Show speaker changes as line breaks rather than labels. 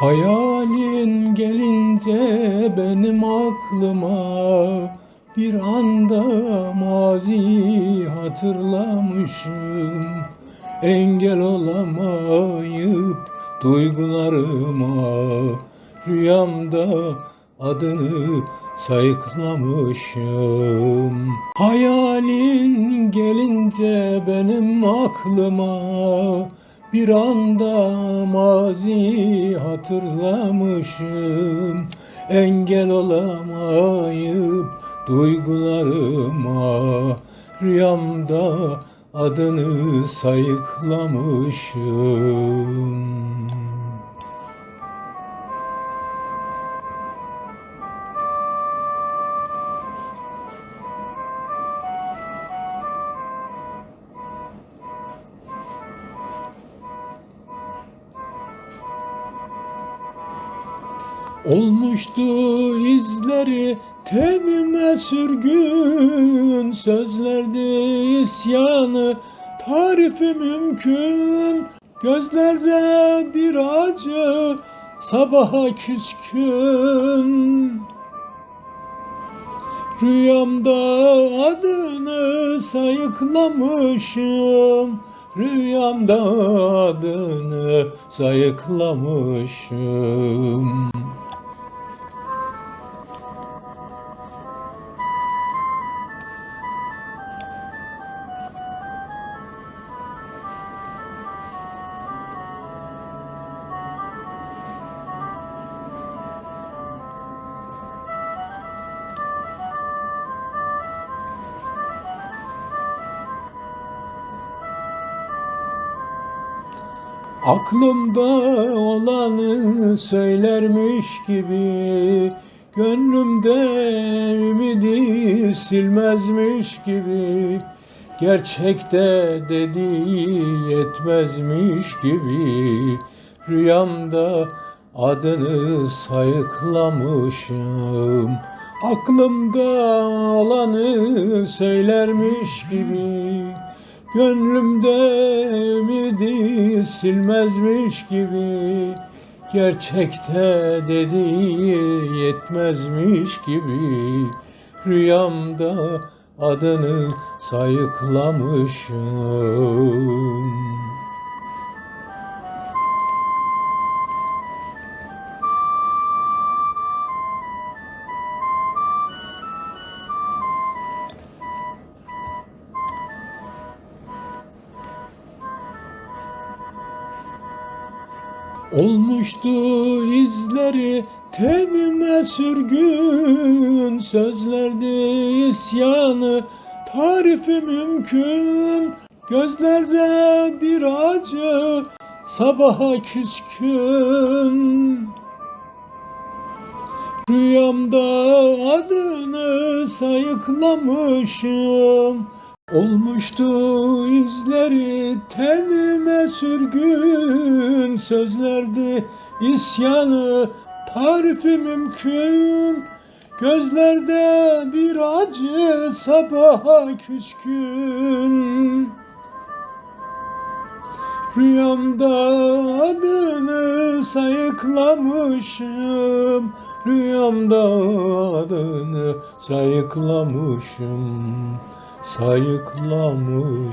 Hayalin gelince benim aklıma bir anda mazi hatırlamışım. Engel olamayıp duygularıma Rüyamda adını sayıklamışım. Hayalin gelince benim aklıma bir anda mazi hatırlamışım. Engel olamayıp duygularıma Rüyamda adını sayıklamışım Olmuştu izleri tenime sürgün Sözlerdi isyanı tarifi mümkün. Gözlerde bir acı sabaha küskün. Rüyamda adını sayıklamışım Rüyamda adını sayıklamışım Aklımda olanı söylermiş gibi Gönlümde ümidi silmezmiş gibi Gerçekte dediği yetmezmiş gibi Rüyamda adını sayıklamışım. Aklımda olanı söylermiş gibi Gönlümde ümidi silmezmiş gibi Gerçekte dediği yetmezmiş gibi. Rüyamda adını sayıklamışım Olmuştu izleri tenime sürgün Sözlerdi isyanı tarifi mümkün. Gözlerde bir acı sabaha küskün. Rüyamda adını sayıklamışım Olmuştu izleri tenime sürgün Sözlerdi isyanı tarifi mümkün. Gözlerde bir acı sabaha küskün. Rüyamda adını sayıklamışım Rüyamda adını sayıklamışım Sayıklamışım